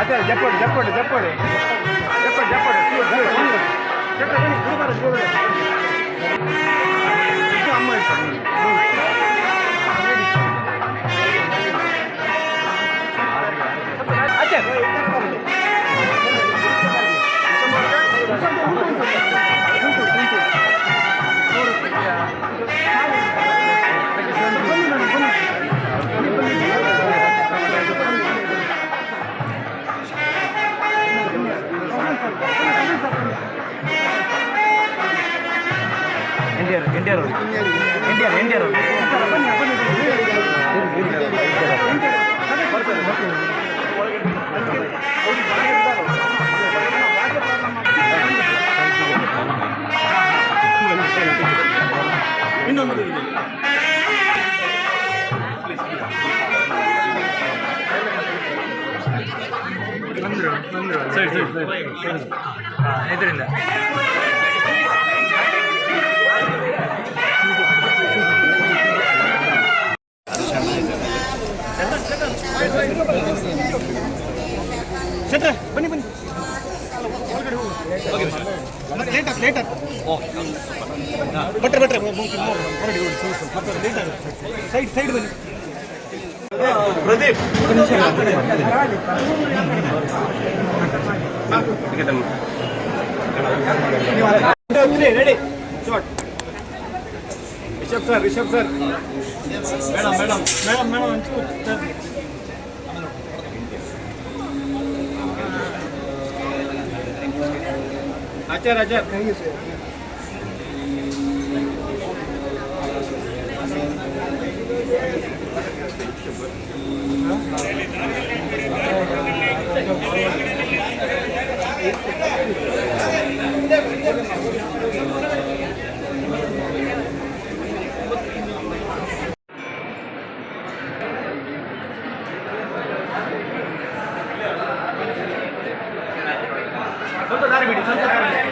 ಅದೇ ಜಪ್ಪಡಿ ಜಪ್ಪಡಿ ಜಪ್ಪಡಿ ಜಪ್ಪಡಿ ಜಪ್ಪಡಿ ಜಪ್ಪಡಿ ಗುರುಬಾರ ಗುರುಬಾರ ಅಮ್ಮ ಅದೇ ಎನ್ಟಿಆರ್ ಎನ್ಟಿಆರ್ ಎನ್ಟಿಆರ್ ಎನ್ಟಿಆರ್ ಇನ್ನೊಂದು ಇದೆ ಸೈಡ್ ಸೈಡ್ ಸೈಡ್ ಚಂದ್ರ ಬನ್ನಿ ಬನ್ನಿ. ಲೇಟ್ ಆಗಿ ಲೇಟ್ ಬಟ್ರೆ ಬಟ್ರೆ ಹೊರಡಿ ಹೊರಡಿ ಮತ್ತೆ ಲೇಟ್ ಆಗುತ್ತೆ ಸೈಡ್ ಸೈಡ್ ಬನ್ನಿ. Pradeep. Ready short Rishab sir Rishab sir. Madam madam madam madam ಒಂಚೂರು ಸರ್ ಆಚಾರ ಆಚಾರ ಸ್ವಲ್ಪ ದಾರಿ ಬಿಡಿ ಸ್ವಲ್ಪ ದಾರಿ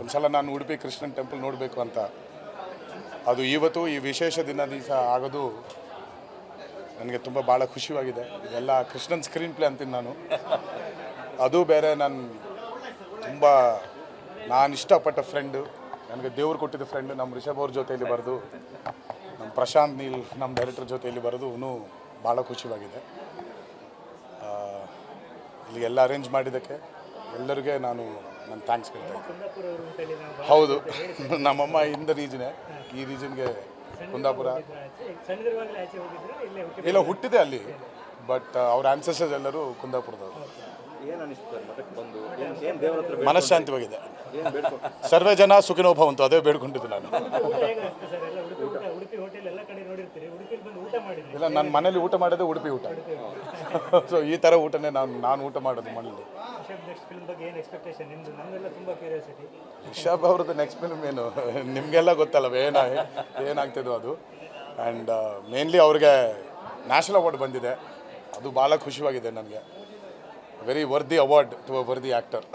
ಒಂದ್ಸಲ ನಾನು ಉಡುಪಿ ಕೃಷ್ಣನ್ ಟೆಂಪಲ್ ನೋಡಬೇಕು ಅಂತ. ಅದು ಇವತ್ತು ಈ ವಿಶೇಷ ದಿನ ದಿವಸ ಆಗೋದು ನನಗೆ ತುಂಬ ಭಾಳ ಖುಷಿಯಾಗಿದೆ ಇದೆಲ್ಲ ಕೃಷ್ಣನ್ ಸ್ಕ್ರೀನ್ ಪ್ಲೇ ಅಂತೀನಿ ನಾನು. ಅದು ಬೇರೆ ನಾನು ತುಂಬ ನಾನು ಇಷ್ಟಪಟ್ಟ ಫ್ರೆಂಡು ನನಗೆ ದೇವ್ರು ಕೊಟ್ಟಿದ್ದ ಫ್ರೆಂಡ್ ನಮ್ಮ ರಿಷಬ್ ಅವ್ರ ಜೊತೆಯಲ್ಲಿ ಬರೆದು ನಮ್ಮ ಪ್ರಶಾಂತ್ ನೀಲ್ ನಮ್ಮ ಡೈರೆಕ್ಟರ್ ಜೊತೆಯಲ್ಲಿ ಬರೋದು ಇನ್ನೂ ಭಾಳ ಖುಷಿಯಾಗಿದೆ ಇಲ್ಲಿ ಇಲ್ಲಿಗೆಲ್ಲ ಅರೇಂಜ್ ಮಾಡಿದ್ದಕ್ಕೆ ಎಲ್ಲರಿಗೆ ನಾನು ನನ್ನ ಥ್ಯಾಂಕ್ಸ್ ಕೇಳ್ತೇನೆ ಹೌದು. ನಮ್ಮಮ್ಮ ಇಂದ ರೀಜನೇ ಈ ರೀಜನ್ಗೆ ಕುಂದಾಪುರ. ಇಲ್ಲ ಹುಟ್ಟಿದೆ ಅಲ್ಲಿ. ಬಟ್ ಅವ್ರ ಆನ್ಸೆಸರ್ಸ್ ಎಲ್ಲರೂ ಕುಂದಾಪುರದವರು. ಏನು ಅನಿಸ್ತು ಸರ್ ಮಠಕ್ಕೆ ಬಂದು? ಏನು ಏನು ದೇವರ ಹತ್ರ ಮನಃಶಾಂತಿವಾಗಿದೆ ಸರ್ವೇ ಜನ ಸುಖಿನೋಭವಂತು ಅದೇ ಬೇಡ್ಕೊಂಡಿದ್ದು ನಾನು. ಇಲ್ಲ ನನ್ನ ಮನೇಲಿ ಊಟ ಮಾಡೋದೇ ಉಡುಪಿ ಊಟ. ಸೊ ಈ ಥರ ಊಟನೇ ನಾನು ನಾನು ಊಟ ಮಾಡೋದು ಮನೇಲಿ. ರಿಷಬ್ ನೆಕ್ಸ್ಟ್ ಫಿಲ್ಮ್ ಬಗ್ಗೆ ಏನು ಎಕ್ಸ್ಪೆಕ್ಟೇಷನ್ ನಿಮ್ದು ತುಂಬಾ ಕ್ಯೂರಿಯಾಸಿಟಿ ರಿಷಬ್ ಅವ್ರದ್ದು ನೆಕ್ಸ್ಟ್ ಫಿಲ್ಮ್ ಏನು? ನಿಮಗೆಲ್ಲ ಗೊತ್ತಲ್ಲ ಏನ ಏನಾಗ್ತಿದೋ ಅದು? ಆ್ಯಂಡ್ ಮೇನ್ಲಿ ಅವ್ರಿಗೆ ನ್ಯಾಷನಲ್ ಅವಾರ್ಡ್ ಬಂದಿದೆ. ಅದು ಭಾಳ ಖುಷಿಯಾಗಿದೆ ನನಗೆ. Very worthy award to a worthy actor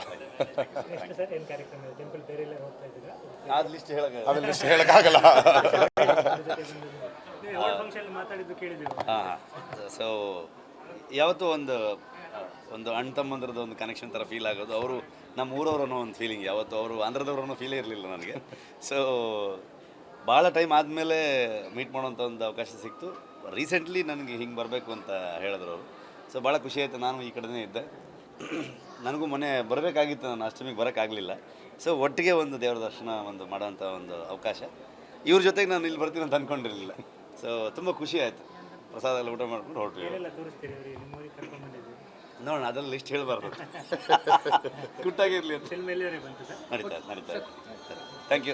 ಆದ ಲಿಸ್ಟ್ ಹೇಳೋಕ್ಕಾಗಲ್ಲ. ಹಾಂ ಸೊ ಯಾವತ್ತೂ ಒಂದು ಒಂದು ಅಣ್ಣ ತಮ್ಮಂದ್ರದ್ದು ಒಂದು ಕನೆಕ್ಷನ್ ಥರ ಫೀಲ್ ಆಗೋದು. ಅವರು ನಮ್ಮ ಊರವ್ರು ಒಂದು ಫೀಲಿಂಗ್ ಯಾವತ್ತು ಅವರು ಆಂಧ್ರದವ್ರು ಅನ್ನೋ ಫೀಲೇ ಇರಲಿಲ್ಲ ನನಗೆ. ಸೊ ಭಾಳ ಟೈಮ್ ಆದಮೇಲೆ ಮೀಟ್ ಮಾಡೋವಂಥ ಒಂದು ಅವಕಾಶ ಸಿಕ್ತು. ರೀಸೆಂಟ್ಲಿ ನನಗೆ ಹಿಂಗೆ ಬರಬೇಕು ಅಂತ ಹೇಳಿದ್ರು ಅವರು. ಸೊ ಭಾಳ ಖುಷಿ ಆಯಿತು. ನಾನು ಈ ಕಡೆನೇ ಇದ್ದೆ. ನನಗೂ ಮೊನ್ನೆ ಬರಬೇಕಾಗಿತ್ತು. ನಾನು ಅಷ್ಟಮಿಗೆ ಬರೋಕ್ಕಾಗಲಿಲ್ಲ. ಸೊ ಒಟ್ಟಿಗೆ ಒಂದು ದೇವರ ದರ್ಶನ ಒಂದು ಮಾಡೋಂಥ ಒಂದು ಅವಕಾಶ. ಇವ್ರ ಜೊತೆಗೆ ನಾನು ಇಲ್ಲಿ ಬರ್ತೀನಿ ಅಂತ ಅಂದ್ಕೊಂಡಿರಲಿಲ್ಲ ಸೊ ತುಂಬ ಖುಷಿ ಆಯಿತು. ಪ್ರಸಾದ ಎಲ್ಲ ಊಟ ಮಾಡ್ಕೊಂಡು ಹೊರಟ್ವಿ ನೋಡೋಣ ಅದೆಲ್ಲ ಲಿಸ್ಟ್ ಹೇಳಬಾರ್ದು ಗುಟ್ಟಾಗಿರಲಿ ಅಂತ. ನಡೀತಾರೆ ನಡೀತಾರೆ ಥ್ಯಾಂಕ್ ಯು